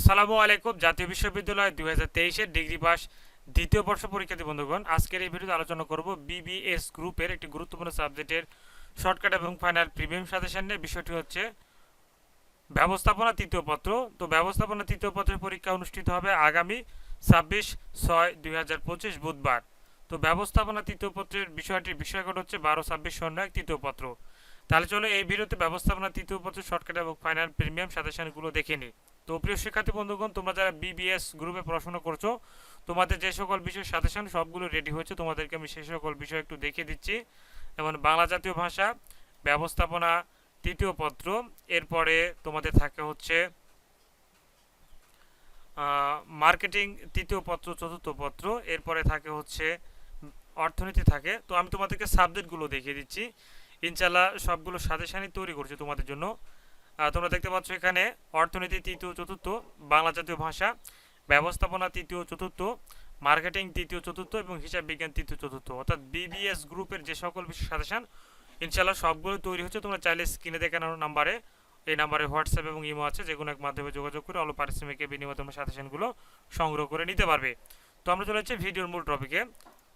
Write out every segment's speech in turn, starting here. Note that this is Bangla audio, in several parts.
আসসালামু আলাইকুম, জাতীয় বিশ্ববিদ্যালয় দুই হাজার তেইশের ডিগ্রি পাস দ্বিতীয় বর্ষ পরীক্ষার্থী বন্ধুগণ, আজকের এই ভিডিওতে আলোচনা করব বিবিএস গ্রুপের একটি গুরুত্বপূর্ণ সাবজেক্টের শর্টকাট এবং ফাইনাল প্রিমিয়াম সাজেশন নিয়ে। বিষয়টি হচ্ছে ব্যবস্থাপনা তৃতীয় পত্র। তো ব্যবস্থাপনা তৃতীয় পত্রের পরীক্ষা অনুষ্ঠিত হবে আগামী ছাব্বিশ ছয় দুই হাজার পঁচিশ বুধবার। তো ব্যবস্থাপনা তৃতীয় পত্রের বিষয়টির বিষয়কট হচ্ছে বারো ছাব্বিশ শূন্য এক তৃতীয় পত্র। তাহলে চলো এই ভিডিওতে ব্যবস্থাপনা তৃতীয় পত্র শর্টকাট এবং ফাইনাল প্রিমিয়াম সাজেশনগুলো দেখে নিই। তো প্রিয় শিক্ষার্থী বন্ধুগণ, তোমরা যারা বিবিএস গ্রুপে পড়াশোনা করছ, তোমাদের যে সকল বিষয় সাজেশন সবগুলো রেডি হয়েছে, তোমাদেরকে আমি সেই সকল বিষয় একটু দেখিয়ে দিচ্ছি। যেমন বাংলা জাতীয় ভাষা, ব্যবস্থাপনা, তৃতীয় পত্র, এরপরে তোমাদের থাকে হচ্ছে মার্কেটিং তৃতীয় পত্র, চতুর্থ পত্র, এরপরে থাকে হচ্ছে, অর্থনীতি থাকে। তো আমি তোমাদেরকে সাবজেক্টগুলো দেখিয়ে দিচ্ছি। ইনশাল্লাহ সবগুলো সাজেশানই তৈরি করছি তোমাদের জন্য। তোমরা দেখতে পাচ্ছ এখানে অর্থনীতি তৃতীয় চতুর্থ, বাংলা জাতীয় ভাষা, ব্যবস্থাপনা তৃতীয় চতুর্থ, মার্কেটিং তৃতীয় চতুর্থ এবং হিসাব বিজ্ঞান তৃতীয় চতুর্থ। অর্থাৎ বিবিএস গ্রুপের যে সকল বিষয় সাজেশান ইনশাল্লাহ সবগুলো তৈরি হচ্ছে। তোমরা চাইলে স্ক্রিনে দেখানোর নাম্বারে। এই নাম্বারে হোয়াটসঅ্যাপ এবং ইমো আছে যে কোনো এক মাধ্যমে যোগাযোগ করে অল্প পারিশ্রমিকের বিনিময়ে তোমরা সাজেশনগুলো সংগ্রহ করে নিতে পারবে। তো আমরা চলে যাচ্ছি ভিডিওর মূল টপিকে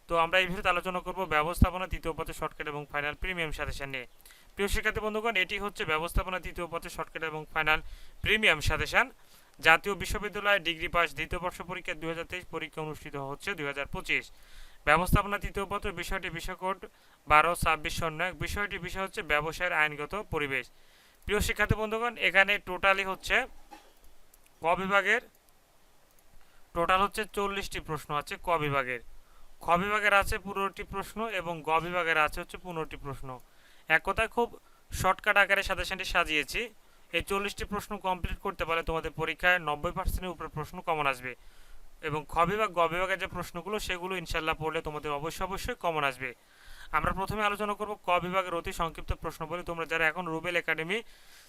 তো আমরা এই ভিডিওতে আলোচনা করব ব্যবস্থাপনা তৃতীয় পথে শর্টকাট এবং ফাইনাল প্রিমিয়াম সাজেশন নিয়ে। প্রিয় শিক্ষার্থী বন্ধুগণ, এটি হচ্ছে ব্যবস্থাপনা তৃতীয় পথে শর্টকাট এবং ফাইনাল প্রিমিয়াম সাজেশন। জাতীয় বিশ্ববিদ্যালয় ডিগ্রি পাস দ্বিতীয় বর্ষ পরীক্ষা দুই হাজার তেইশ পরীক্ষা অনুষ্ঠিত হচ্ছে দুই ব্যবস্থাপনা তৃতীয় পত্র বিষয়টি বিষয় কোড বারো, ছাব্বিশ, শূন্য এক। বিষয়টি বিষয় হচ্ছে ব্যবসায়ের আইনগত পরিবেশ। প্রিয় শিক্ষার্থী বন্ধুগণ, এখানে টোটালি হচ্ছে ক বিভাগের, টোটাল হচ্ছে চল্লিশটি প্রশ্ন আছে ক বিভাগের। খ বিভাগের আছে পনেরোটি প্রশ্ন এবং গ বিভাগের আছে হচ্ছে পনেরোটি প্রশ্ন। এক কথায় খুব শর্টকাট আকারে সাজেশনটি সাজিয়েছি। এই চল্লিশটি প্রশ্ন কমপ্লিট করতে পারলে তোমাদের পরীক্ষায় নব্বই পার্সেন্টের উপরে প্রশ্ন কমন আসবে। এবং খ বিভাগ, গ যে প্রশ্নগুলো, সেগুলো ইনশাল্লাহ পড়লে তোমাদের অবশ্যই অবশ্যই কমন আসবে। আমরা প্রথমে আলোচনা করব ক বিভাগের অতি সংক্ষিপ্ত প্রশ্ন বলে। তোমরা যারা এখন রুবেল একাডেমি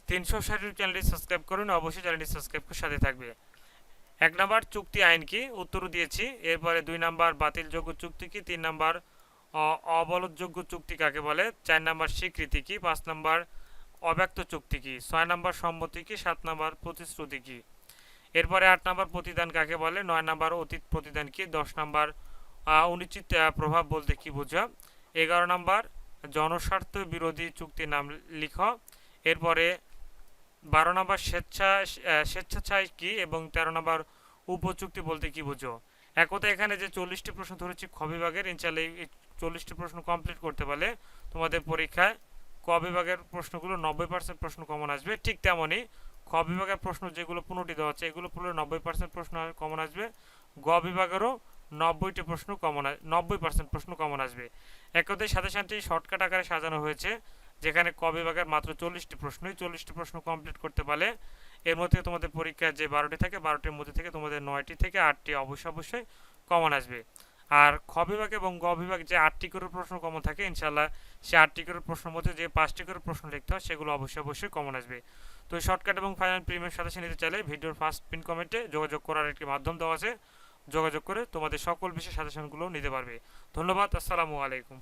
তিনশো ষাট চ্যানেলটি সাবস্ক্রাইব করুন অবশ্যই চ্যানেলটি সাবস্ক্রাইব করে সাথে থাকবে। এক নাম্বার, চুক্তি আইন কি? উত্তর দিয়েছি। এরপরে দুই নাম্বার বাতিলযোগ্য চুক্তি কি? তিন নাম্বার অ- অবলদযোগ্য চুক্তি কাকে বলে? চার নাম্বার স্বীকৃতি কি? পাঁচ নাম্বার অব্যক্ত চুক্তি কি? ছয় নাম্বার সম্মতি কি? সাত নাম্বার প্রতিশ্রুতি কি? এরপরে আট নাম্বার প্রতিদান কাকে বলে? নয় নাম্বার অতীত প্রতিদান কি? দশ নাম্বার অনুচিত প্রভাব বলতে কি বোঝা? এগারো নাম্বার জনস্বার্থ বিরোধী চুক্তির নাম লিখ। এরপরে বারো নম্বর স্বেচ্ছা স্বেচ্ছাচায় কি? এবং তেরো নম্বর উপচুক্তি বলতে কি বুঝো? এক কথা এখানে যে চল্লিশটি প্রশ্ন ধরেছি, খ বিভাগের ইনশাল্লাহ চল্লিশটি প্রশ্ন কমপ্লিট করতে পারলে তোমাদের পরীক্ষায় ক বিভাগের প্রশ্নগুলো নব্বই পার্সেন্ট প্রশ্ন কমন আসবে। ঠিক তেমনই খ বিভাগের প্রশ্ন যেগুলো পনেরোটি দেওয়া আছে এগুলো পড়লে নব্বই পার্সেন্ট প্রশ্ন কমন আসবে। গ বিভাগেরও নব্বইটি প্রশ্ন কমন নব্বই পার্সেন্ট প্রশ্ন কমন আসবে। এক কথায় সাথে সাথে শর্টকাট আকারে সাজানো হয়েছে, যেখানে ক বিভাগের মাত্র চল্লিশটি প্রশ্নই চল্লিশটি প্রশ্ন কমপ্লিট করতে পারলে এর মধ্যে তোমাদের পরীক্ষার যে বারোটি থাকে, বারোটির মধ্যে থেকে তোমাদের নয়টি থেকে আটটি অবশ্যই অবশ্যই কমন আসবে। আর খ বিভাগ এবং গ বিভাগ যে আটটি করে প্রশ্ন কমন থাকে ইনশাল্লাহ সে আটটি করে প্রশ্নের মধ্যে যে পাঁচটি করে প্রশ্ন লিখতে হয়, সেগুলো অবশ্যই অবশ্যই কমন আসবে। তো শর্টকাট এবং ফাইনাল প্রিমিয়ার সাথে নিতে চাইলে ভিডিওর ফার্স্ট পিন কমেন্টে যোগাযোগ করার একটি মাধ্যম দেওয়া আছে। যোগাযোগ করে তোমাদের সকল বিষয়ে সাজেশনগুলো নিতে পারবে। ধন্যবাদ, আসসালামু আলাইকুম।